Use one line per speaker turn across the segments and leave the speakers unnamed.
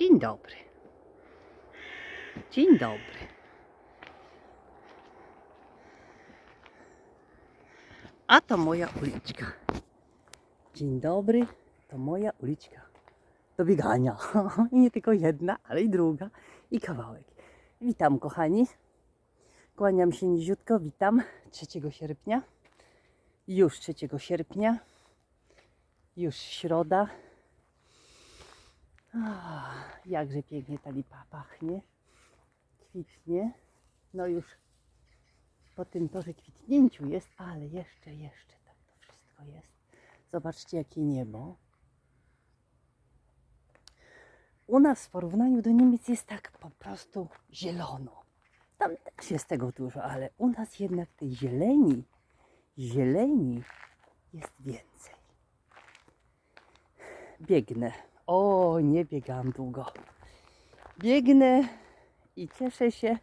Dzień dobry. Dzień dobry. A to moja uliczka. Dzień dobry, to moja uliczka. Do biegania. I nie tylko jedna, ale i druga. I kawałek. Witam kochani. Kłaniam się niziutko. Witam 3 sierpnia. Już 3 sierpnia. Już środa. Ach, jakże pięknie ta lipa pachnie. Kwitnie. No już po tym torze kwitnięciu jest, ale jeszcze, jeszcze tak to wszystko jest. Zobaczcie jakie niebo. U nas w porównaniu do Niemiec jest tak po prostu zielono. Tam też jest tego dużo, ale u nas jednak tej zieleni, zieleni jest więcej. Biegnę. O, nie biegam długo. Biegnę i cieszę się,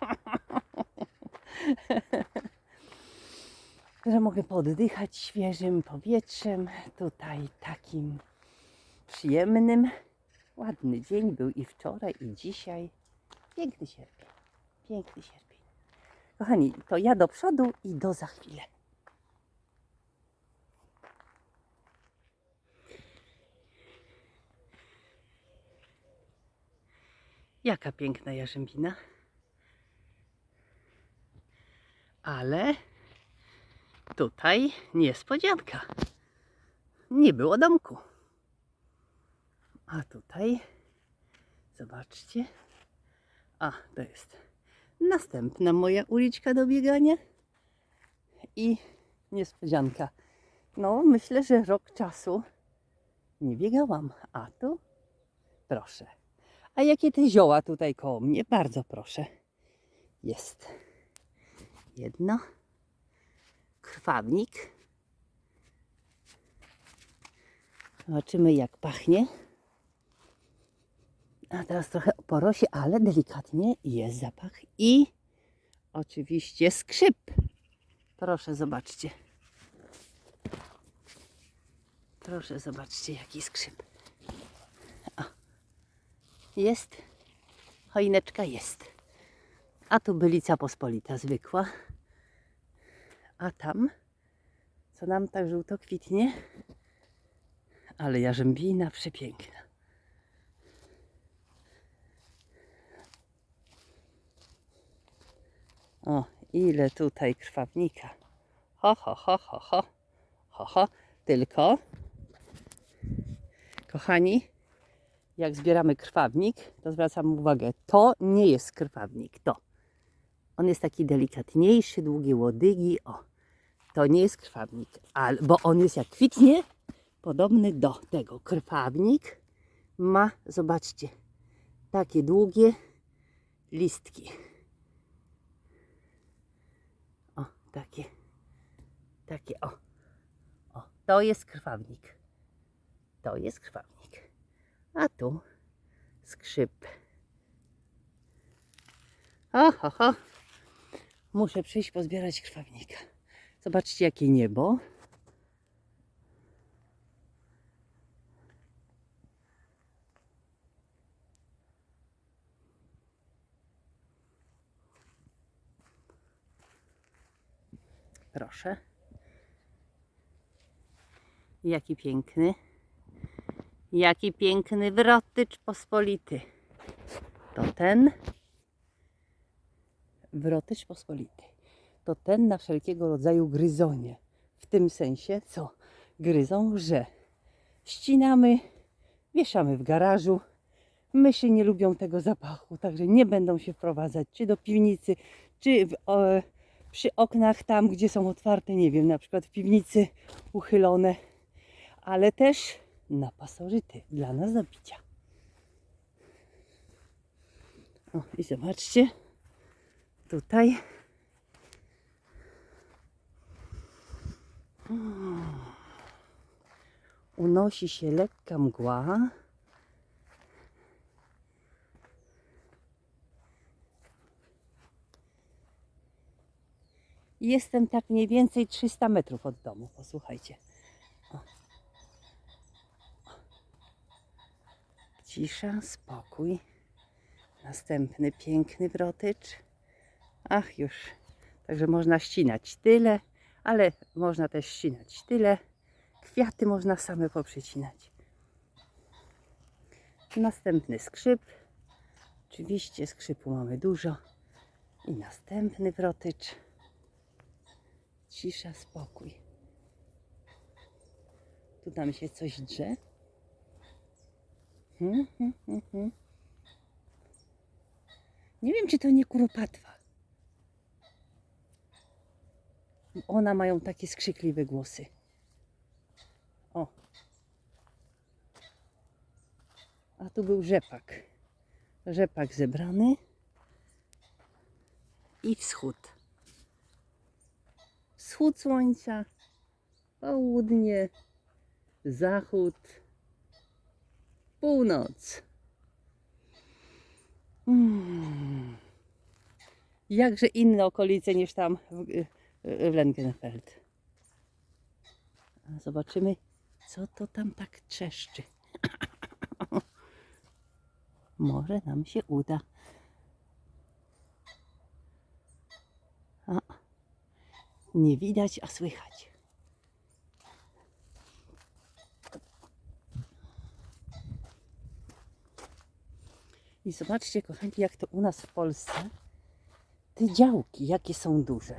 że mogę poddychać świeżym powietrzem. Tutaj takim przyjemnym. Ładny dzień był i wczoraj, i dzisiaj. Piękny sierpień. Piękny sierpień. Kochani, to ja do przodu i do za chwilę. Jaka piękna jarzębina. Ale tutaj niespodzianka. Nie było domku. A tutaj, zobaczcie. A, to jest następna moja uliczka do biegania. I niespodzianka. No, myślę, że rok czasu nie biegałam. A tu, proszę. A jakie te zioła tutaj koło mnie? Bardzo proszę. Jest jedno. Krwawnik. Zobaczymy jak pachnie. A teraz trochę porosie, ale delikatnie jest zapach. I oczywiście skrzyp. Proszę zobaczcie. Proszę zobaczcie jaki skrzyp. Jest. Choineczka jest. A tu bylica pospolita zwykła. A tam, co nam tak żółto kwitnie, ale jarzębina przepiękna. O, ile tutaj krwawnika. Ho, ho, ho, ho, ho. Ho, ho. Tylko, kochani, jak zbieramy krwawnik, to zwracam uwagę, to nie jest krwawnik, to. On jest taki delikatniejszy, długie łodygi, o. To nie jest krwawnik, bo on jest jak kwitnie, podobny do tego. Krwawnik ma, zobaczcie, takie długie listki. O, takie, takie, o. O, to jest krwawnik. To jest krwawnik. A tu skrzyp. O, ho, ho. Muszę przyjść pozbierać krwawnika. Zobaczcie, jakie niebo. Proszę. Jaki piękny. Jaki piękny wrotycz pospolity. To ten wrotycz pospolity. To ten na wszelkiego rodzaju gryzonie. W tym sensie, co gryzą, że ścinamy, wieszamy w garażu. Myszy nie lubią tego zapachu, także nie będą się wprowadzać czy do piwnicy, czy w, o, przy oknach tam, gdzie są otwarte, nie wiem, na przykład w piwnicy uchylone, ale też na pasożyty dla nas do picia. O, i zobaczcie, tutaj. Unosi się lekka mgła. Jestem tak mniej więcej 300 metrów od domu. Posłuchajcie. O. Cisza, spokój. Następny piękny wrotycz. Ach, już. Także można ścinać tyle, ale można też ścinać tyle. Kwiaty można same poprzecinać. Następny skrzyp. Oczywiście skrzypu mamy dużo. I następny wrotycz. Cisza, spokój. Tu nam się coś drze. Nie wiem, czy to nie kuropatwa. Ona mają takie skrzykliwe głosy. O. A tu był rzepak. Rzepak zebrany. I wschód. Wschód słońca, południe, zachód, północ. Mm. Jakże inne okolice niż tam w, w Lengenfeld. Zobaczymy, co to tam tak trzeszczy. Może nam się uda. A, nie widać, a słychać. I zobaczcie, kochani, jak to u nas w Polsce te działki, jakie są duże.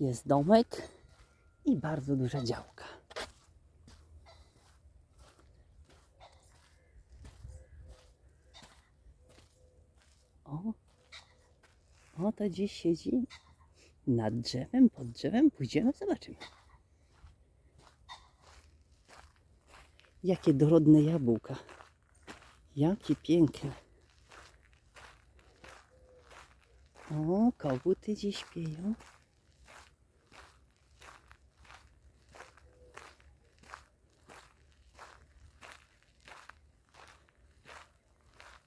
Jest domek i bardzo duża działka. O, o to gdzieś siedzi nad drzewem, pod drzewem. Pójdziemy, zobaczymy. Jakie dorodne jabłka. Jakie piękne. O, koguty gdzieś śpieją.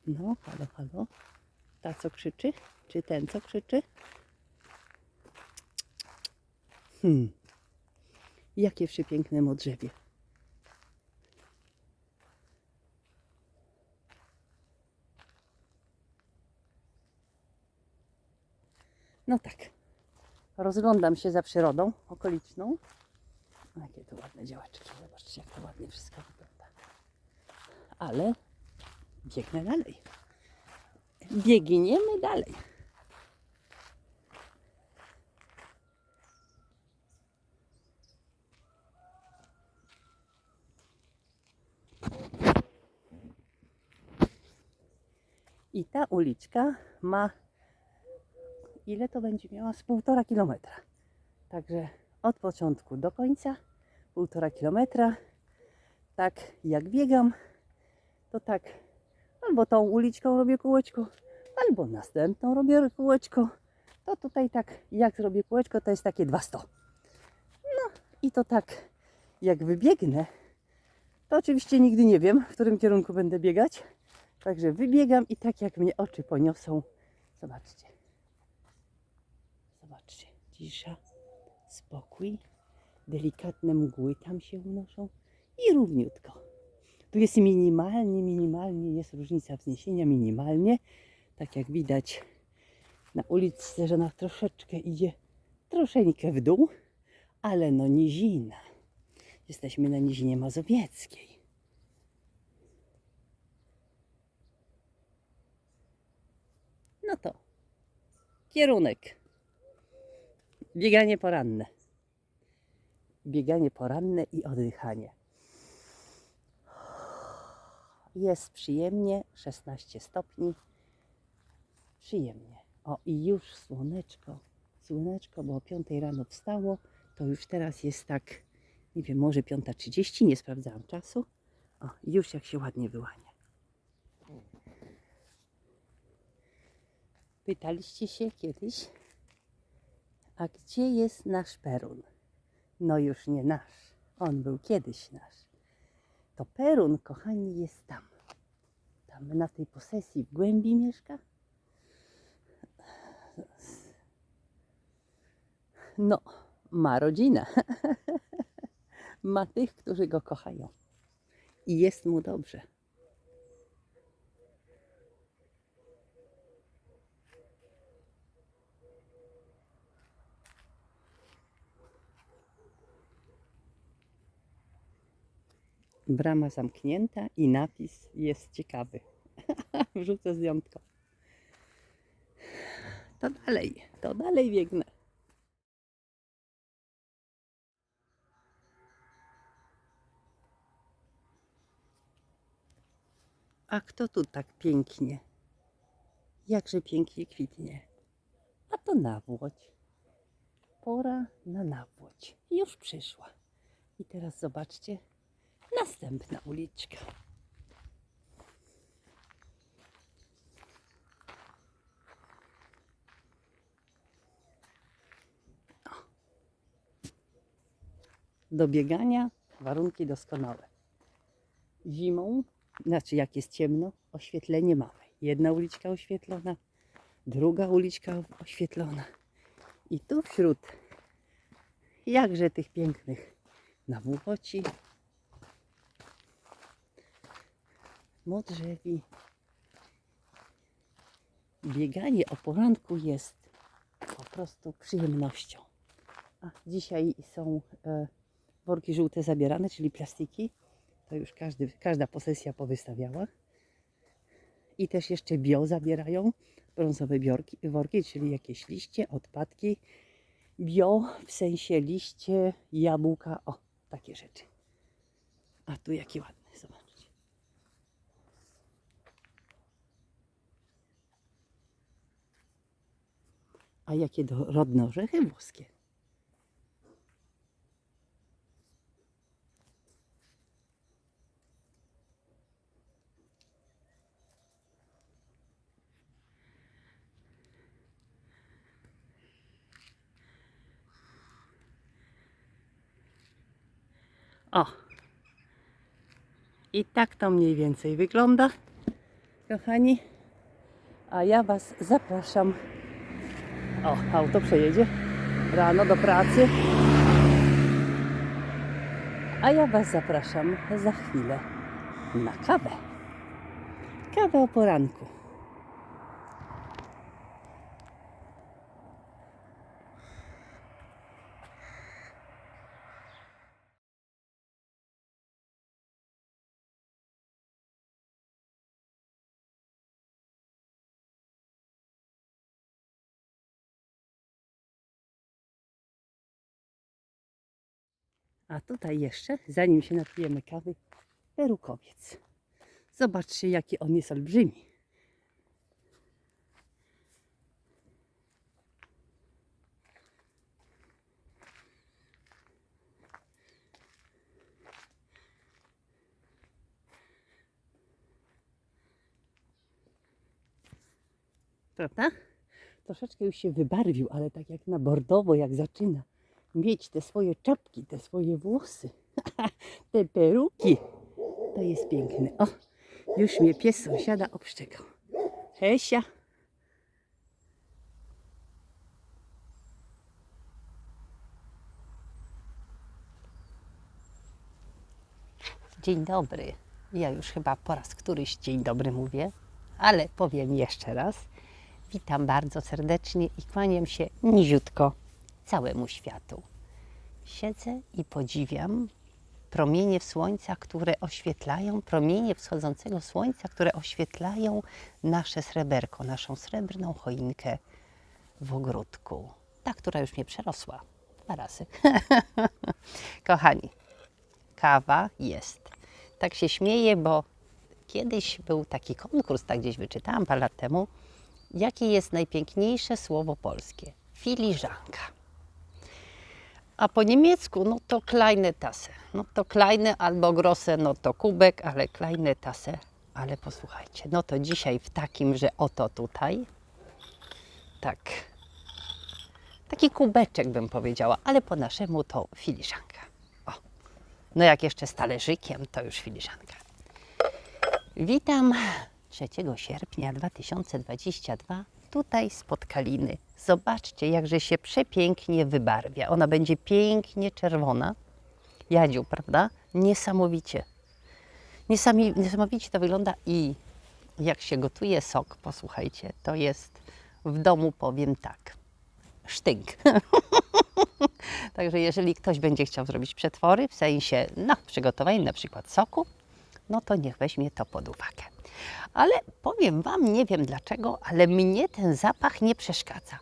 No, halo, halo. Ta, co krzyczy? Czy ten, co krzyczy? Hmm. Jakie przepiękne modrzewie. No tak. Rozglądam się za przyrodą okoliczną. O, Jakie tu ładne działaczki. Zobaczcie, jak to ładnie wszystko wygląda. Ale biegnę dalej. Biegniemy dalej. I ta uliczka ma ile to będzie miała? Z półtora kilometra. Także od początku do końca półtora kilometra. Tak jak biegam, to tak albo tą uliczką robię kółeczko, albo następną robię kółeczko. To tutaj tak jak zrobię kółeczko, to jest takie 200. No i to tak jak wybiegnę, to oczywiście nigdy nie wiem, w którym kierunku będę biegać. Także wybiegam i tak jak mnie oczy poniosą, zobaczcie. Cisza, spokój, delikatne mgły tam się unoszą i równiutko. Tu jest minimalnie, minimalnie, jest różnica wzniesienia minimalnie. Tak jak widać na ulicy, że ona troszeczkę idzie, troszeczkę w dół, ale no nizina. Jesteśmy na nizinie mazowieckiej. No to kierunek. Bieganie poranne. Bieganie poranne i oddychanie. Jest przyjemnie, 16 stopni. Przyjemnie. O i już słoneczko. Słoneczko, bo o 5 rano wstało. To już teraz jest tak, nie wiem, może 5.30, nie sprawdzałam czasu. O, już jak się ładnie wyłania. Pytaliście się kiedyś, a gdzie jest nasz Perun? No już nie nasz. On był kiedyś nasz. To Perun, kochani, jest tam. Tam na tej posesji w głębi mieszka. No, ma rodzinę. ma tych, którzy go kochają. I jest mu dobrze. Brama zamknięta i napis jest ciekawy. Wrzucę zdjątko. To dalej, to dalej biegnę. A kto tu tak pięknie? Jakże pięknie kwitnie. A to nawłoć. Pora na nawłoć. Już przyszła. I teraz zobaczcie, następna uliczka. Do biegania warunki doskonałe. Zimą, znaczy jak jest ciemno, oświetlenie mamy. Jedna uliczka oświetlona, druga uliczka oświetlona. I tu wśród jakże tych pięknych nawłoci, modrzewi, bieganie o poranku jest po prostu przyjemnością. A dzisiaj są e, worki żółte zabierane, czyli plastiki. To już każdy, każda posesja powystawiała. I też jeszcze bio zabierają, brązowe biorki, worki, czyli jakieś liście, odpadki. Bio w sensie liście, jabłka, o, takie rzeczy. A tu jaki ładny, zobaczcie. A jakie dorodne orzechy włoskie. O. I tak to mniej więcej wygląda, kochani. A ja Was zapraszam. O, auto przejedzie rano do pracy. A ja Was zapraszam za chwilę na kawę. Kawę o poranku. A tutaj jeszcze, zanim się napijemy kawy, perukowiec. Zobaczcie, jaki on jest olbrzymi. Prawda? Troszeczkę już się wybarwił, ale tak jak na bordowo, jak zaczyna mieć te swoje czapki, te swoje włosy, te peruki. To jest piękne. O, już mnie pies sąsiada obszczekał. Hesia. Dzień dobry. Ja już chyba po raz któryś dzień dobry mówię, ale powiem jeszcze raz. Witam bardzo serdecznie i kłaniam się niziutko całemu światu. Siedzę i podziwiam promienie słońca, które oświetlają, promienie wschodzącego słońca, które oświetlają nasze sreberko, naszą srebrną choinkę w ogródku. Ta, która już mnie przerosła dwa razy. Kochani, kawa jest. Tak się śmieję, bo kiedyś był taki konkurs, tak gdzieś wyczytałam parę lat temu, jakie jest najpiękniejsze słowo polskie? Filiżanka. A po niemiecku, no to kleine Tasse. No to kleine albo grosse, no to kubek, ale kleine Tasse. Ale posłuchajcie, no to dzisiaj w takim, że oto tutaj, tak, taki kubeczek bym powiedziała, ale po naszemu to filiżanka. O, no jak jeszcze z talerzykiem, to już filiżanka. Witam 3 sierpnia 2022 tutaj spod Kaliny. Zobaczcie, jakże się przepięknie wybarwia. Ona będzie pięknie czerwona. Jadziu, prawda? Niesamowicie. Niesamowicie to wygląda i jak się gotuje sok, posłuchajcie, to jest w domu, powiem tak, sztynk.
Także jeżeli ktoś będzie chciał zrobić przetwory, w sensie no, przygotowanie na przykład soku, no to niech weźmie to pod uwagę. Ale powiem Wam, nie wiem dlaczego, ale mnie ten zapach nie przeszkadza.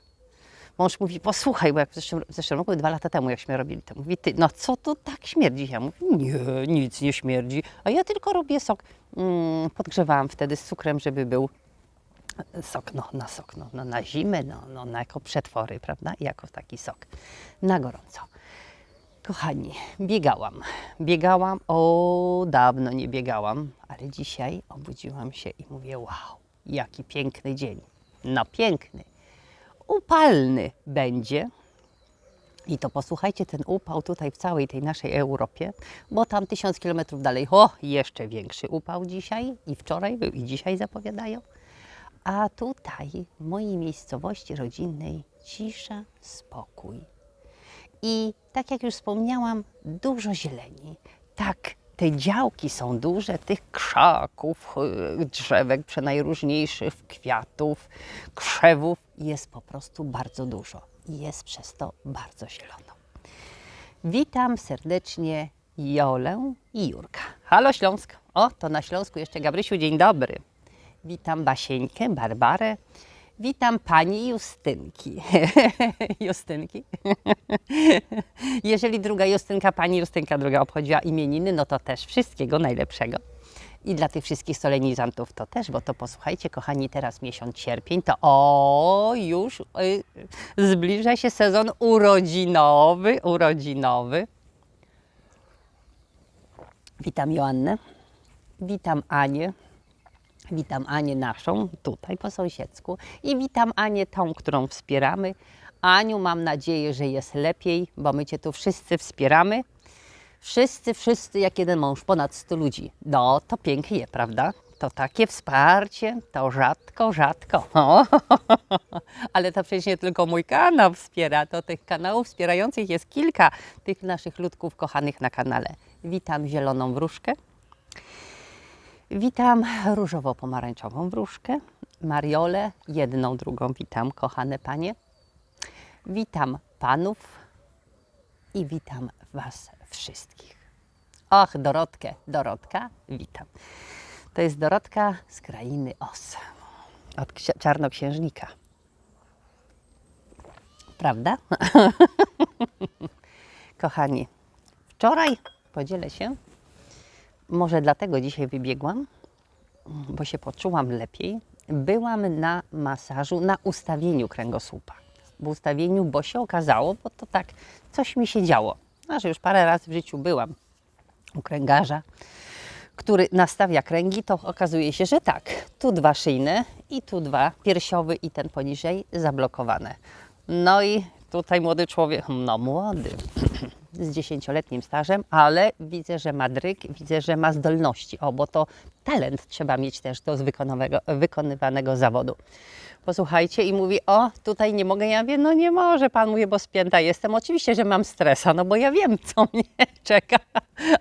Mąż mówi, posłuchaj, bo jak w zeszłym, w zeszłym roku, dwa lata temu, jakśmy robili to, mówi, ty, no co tu tak śmierdzi? Ja mówię, nie, nic nie śmierdzi, a ja tylko robię sok. Mm, podgrzewałam wtedy z cukrem, żeby był sok, no na sok, no, no na zimę, no, no na jako przetwory, prawda, I jako taki sok, na gorąco. Kochani, biegałam, biegałam, o dawno nie biegałam, ale dzisiaj obudziłam się i mówię, wow, jaki piękny dzień, no piękny, upalny będzie, i to posłuchajcie, ten upał tutaj w całej tej naszej Europie, bo tam tysiąc kilometrów dalej, o, jeszcze większy upał dzisiaj i wczoraj był i dzisiaj zapowiadają. A tutaj, w mojej miejscowości rodzinnej, cisza, spokój. I tak jak już wspomniałam, dużo zieleni. Tak, te działki są duże, tych krzaków, y, drzewek przenajróżniejszych, kwiatów, krzewów jest po prostu bardzo dużo. I jest przez to bardzo zielono. Witam serdecznie Jolę i Jurka. Halo Śląsk. O, to na Śląsku jeszcze Gabrysiu, dzień dobry. Witam Basieńkę, Barbarę. Witam pani Justynki. Justynki. Jeżeli druga Justynka, pani Justynka druga obchodziła imieniny, no to też wszystkiego najlepszego. I dla tych wszystkich solenizantów to też, bo to posłuchajcie, kochani, teraz miesiąc sierpień, to o, już y, zbliża się sezon urodzinowy, urodzinowy. Witam Joannę, witam Anię, witam Anię naszą, tutaj po sąsiedzku i witam Anię tą, którą wspieramy. Aniu, mam nadzieję, że jest lepiej, bo my Cię tu wszyscy wspieramy. Wszyscy, wszyscy jak jeden mąż, ponad 100 ludzi. No, to pięknie, prawda? To takie wsparcie, to rzadko, rzadko. Ale to przecież nie tylko mój kanał wspiera, to tych kanałów wspierających jest kilka tych naszych ludków kochanych na kanale. Witam zieloną wróżkę. Witam różowo-pomarańczową wróżkę. Mariolę, jedną, drugą witam, kochane panie. Witam panów i witam was wszystkich. Och, Dorotkę, Dorotka, witam. To jest Dorotka z krainy Os, od ksi- czarnoksiężnika. Prawda? Kochani, wczoraj podzielę się, może dlatego dzisiaj wybiegłam, bo się poczułam lepiej. Byłam na masażu, na ustawieniu kręgosłupa. W ustawieniu, bo się okazało, bo to tak coś mi się działo. Że już parę razy w życiu byłam u kręgarza, który nastawia kręgi, to okazuje się, że tak, tu dwa szyjne i tu dwa piersiowy i ten poniżej zablokowane. No i tutaj młody człowiek, no młody, z dziesięcioletnim stażem, ale widzę, że ma dryk, widzę, że ma zdolności. O, bo to talent trzeba mieć też do wykonywanego, zawodu. Posłuchajcie i mówi, o, tutaj nie mogę. Ja mówię, no nie może pan, mówię, bo spięta jestem. Oczywiście, że mam stresa, no bo ja wiem, co mnie czeka.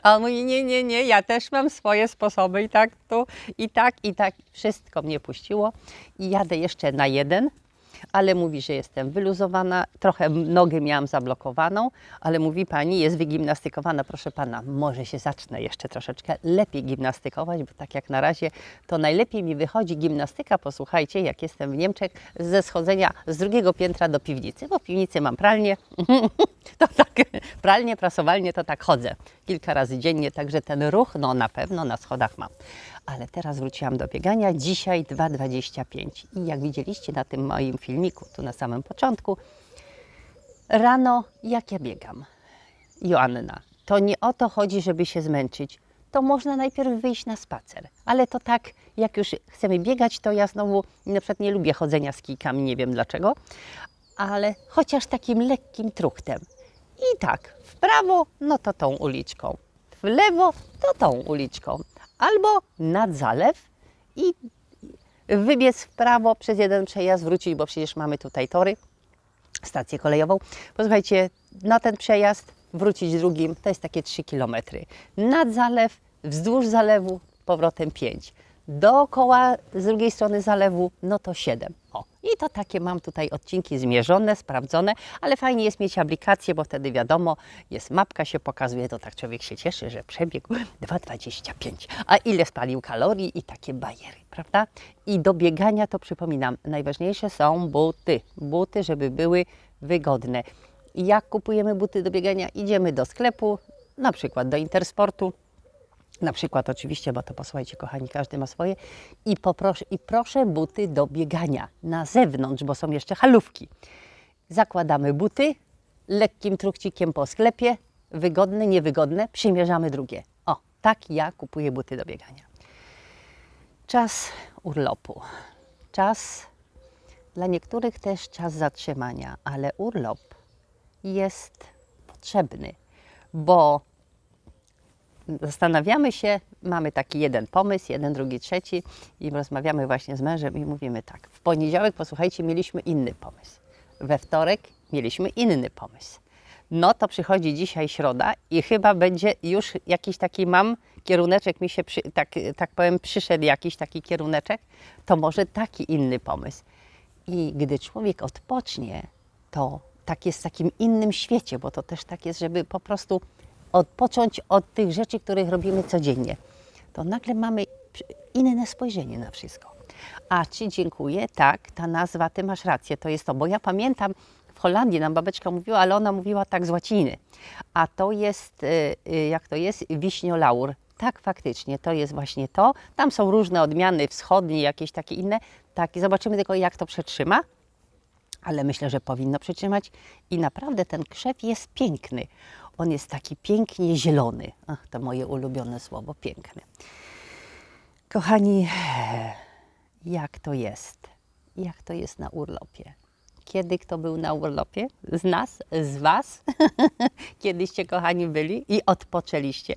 A on mówi, nie, nie, nie, ja też mam swoje sposoby i tak tu, i tak, i tak. Wszystko mnie puściło i jadę jeszcze na jeden, ale mówi, że jestem wyluzowana, trochę nogę miałam zablokowaną, ale mówi pani, jest wygimnastykowana, proszę pana, może się zacznę jeszcze troszeczkę lepiej gimnastykować, bo tak jak na razie to najlepiej mi wychodzi gimnastyka, posłuchajcie, jak jestem w Niemczech, ze schodzenia z drugiego piętra do piwnicy, bo w piwnicy mam pralnię, to tak, pralnię, prasowalnię, to tak chodzę. Kilka razy dziennie, także ten ruch, no na pewno na schodach mam. Ale teraz wróciłam do biegania, dzisiaj 2,25 i jak widzieliście na tym moim filmiku, tu na samym początku, rano jak ja biegam, Joanna, to nie o to chodzi, żeby się zmęczyć, to można najpierw wyjść na spacer, ale to tak, jak już chcemy biegać, to ja znowu na przykład nie lubię chodzenia z kijkami, nie wiem dlaczego, ale chociaż takim lekkim truchtem. I tak, w prawo, no to tą uliczką, w lewo, to tą uliczką, albo nad zalew i wybiec w prawo przez jeden przejazd, wrócić, bo przecież mamy tutaj tory, stację kolejową. Posłuchajcie, na ten przejazd wrócić drugim, to jest takie 3 km. Nad zalew, wzdłuż zalewu, powrotem 5. dookoła z drugiej strony zalewu, no to 7. O, i to takie mam tutaj odcinki zmierzone, sprawdzone, ale fajnie jest mieć aplikację, bo wtedy wiadomo, jest mapka, się pokazuje, to tak człowiek się cieszy, że przebiegł 2,25. A ile spalił kalorii i takie bajery, prawda? I do biegania to przypominam, najważniejsze są buty. Buty, żeby były wygodne. Jak kupujemy buty do biegania? Idziemy do sklepu, na przykład do Intersportu, na przykład oczywiście, bo to posłuchajcie kochani, każdy ma swoje i, poproszę, i proszę buty do biegania na zewnątrz, bo są jeszcze halówki. Zakładamy buty, lekkim truchcikiem po sklepie, wygodne, niewygodne, przymierzamy drugie. O, tak ja kupuję buty do biegania. Czas urlopu. Czas dla niektórych też czas zatrzymania, ale urlop jest potrzebny, bo zastanawiamy się, mamy taki jeden pomysł, jeden, drugi, trzeci i rozmawiamy właśnie z mężem i mówimy tak. W poniedziałek, posłuchajcie, mieliśmy inny pomysł. We wtorek mieliśmy inny pomysł. No to przychodzi dzisiaj środa i chyba będzie już jakiś taki mam kieruneczek mi się, przy, tak, tak powiem, przyszedł jakiś taki kieruneczek, to może taki inny pomysł. I gdy człowiek odpocznie, to tak jest w takim innym świecie, bo to też tak jest, żeby po prostu odpocząć od tych rzeczy, których robimy codziennie. To nagle mamy inne spojrzenie na wszystko. A Ci dziękuję, tak, ta nazwa, Ty masz rację, to jest to, bo ja pamiętam w Holandii, nam babeczka mówiła, ale ona mówiła tak z łaciny, a to jest, y, y, jak to jest, wiśniolaur. Tak, faktycznie, to jest właśnie to. Tam są różne odmiany wschodnie, jakieś takie inne. Tak, zobaczymy tylko, jak to przetrzyma ale myślę, że powinno przytrzymać. I naprawdę ten krzew jest piękny. On jest taki pięknie zielony. Ach, to moje ulubione słowo, piękny. Kochani, jak to jest? Jak to jest na urlopie? Kiedy kto był na urlopie? Z nas, z Was? Kiedyście, kochani, byli i odpoczęliście.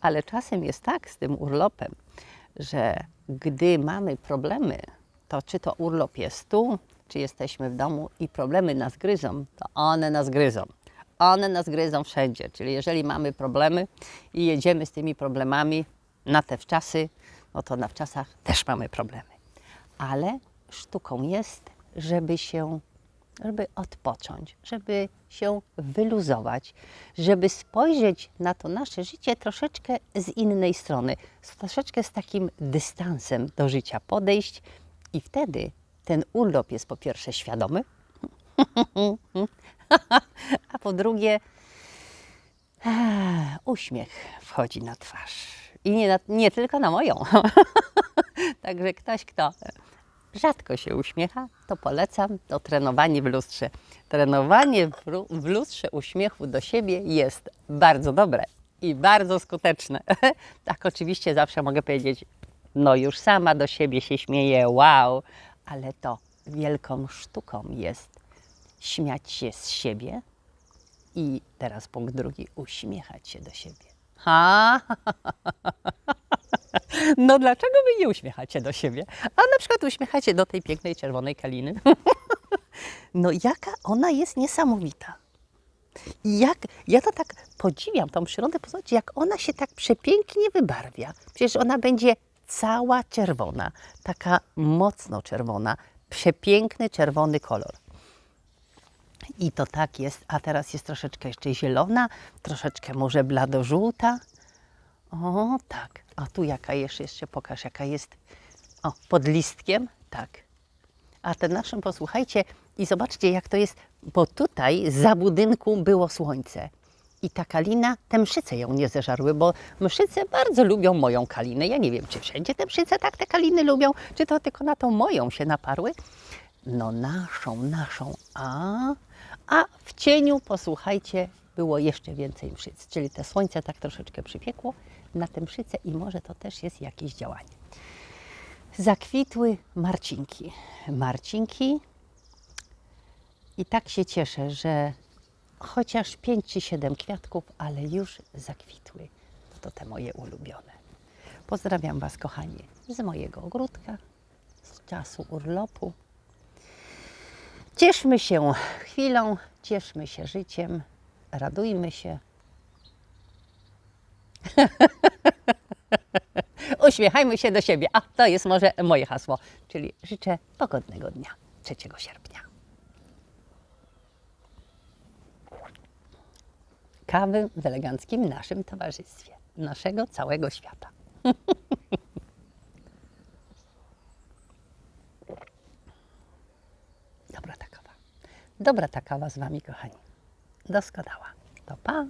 Ale czasem jest tak z tym urlopem, że gdy mamy problemy, to czy to urlop jest tu, czy jesteśmy w domu i problemy nas gryzą, to one nas gryzą. One nas gryzą wszędzie. Czyli jeżeli mamy problemy i jedziemy z tymi problemami na te wczasy, no to na wczasach też mamy problemy. Ale sztuką jest, żeby się, żeby odpocząć, żeby się wyluzować, żeby spojrzeć na to nasze życie troszeczkę z innej strony, troszeczkę z takim dystansem do życia podejść i wtedy ten urlop jest po pierwsze świadomy, a po drugie ah, uśmiech wchodzi na twarz. I nie, na, nie tylko na moją. Także ktoś, kto rzadko się uśmiecha, to polecam to trenowanie w lustrze. Trenowanie w, w lustrze uśmiechu do siebie jest bardzo dobre i bardzo skuteczne. tak oczywiście zawsze mogę powiedzieć, no już sama do siebie się śmieję, wow, ale to wielką sztuką jest śmiać się z siebie i teraz punkt drugi, uśmiechać się do siebie. Ha! No dlaczego wy nie uśmiechacie do siebie? A na przykład uśmiechacie do tej pięknej czerwonej kaliny. No jaka ona jest niesamowita. Jak, ja to tak podziwiam tą przyrodę, posłuchajcie, jak ona się tak przepięknie wybarwia. Przecież ona będzie cała czerwona, taka mocno czerwona, przepiękny czerwony kolor. I to tak jest, a teraz jest troszeczkę jeszcze zielona, troszeczkę może bladożółta. O, tak. A tu jaka jest, jeszcze pokaż, jaka jest. O, pod listkiem, tak. A ten naszym posłuchajcie i zobaczcie, jak to jest, bo tutaj za budynku było słońce. I ta kalina, te mszyce ją nie zeżarły, bo mszyce bardzo lubią moją kalinę. Ja nie wiem, czy wszędzie te mszyce tak te kaliny lubią, czy to tylko na tą moją się naparły. No naszą, naszą. A, a w cieniu, posłuchajcie, było jeszcze więcej mszyc. Czyli te słońce tak troszeczkę przypiekło na te mszyce i może to też jest jakieś działanie. Zakwitły marcinki. Marcinki i tak się cieszę, że chociaż 5 czy 7 kwiatków, ale już zakwitły. To te moje ulubione. Pozdrawiam Was, kochani, z mojego ogródka, z czasu urlopu. Cieszmy się chwilą, cieszmy się życiem, radujmy się. uśmiechajmy się do siebie. A to jest może moje hasło, czyli życzę pogodnego dnia 3 sierpnia. Kawy w eleganckim naszym towarzystwie, naszego całego świata. Dobra ta kawa. Dobra ta kawa z Wami, kochani. Doskonała. To pa.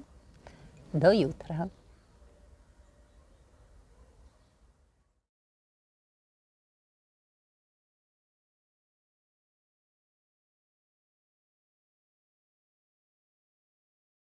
Do jutra.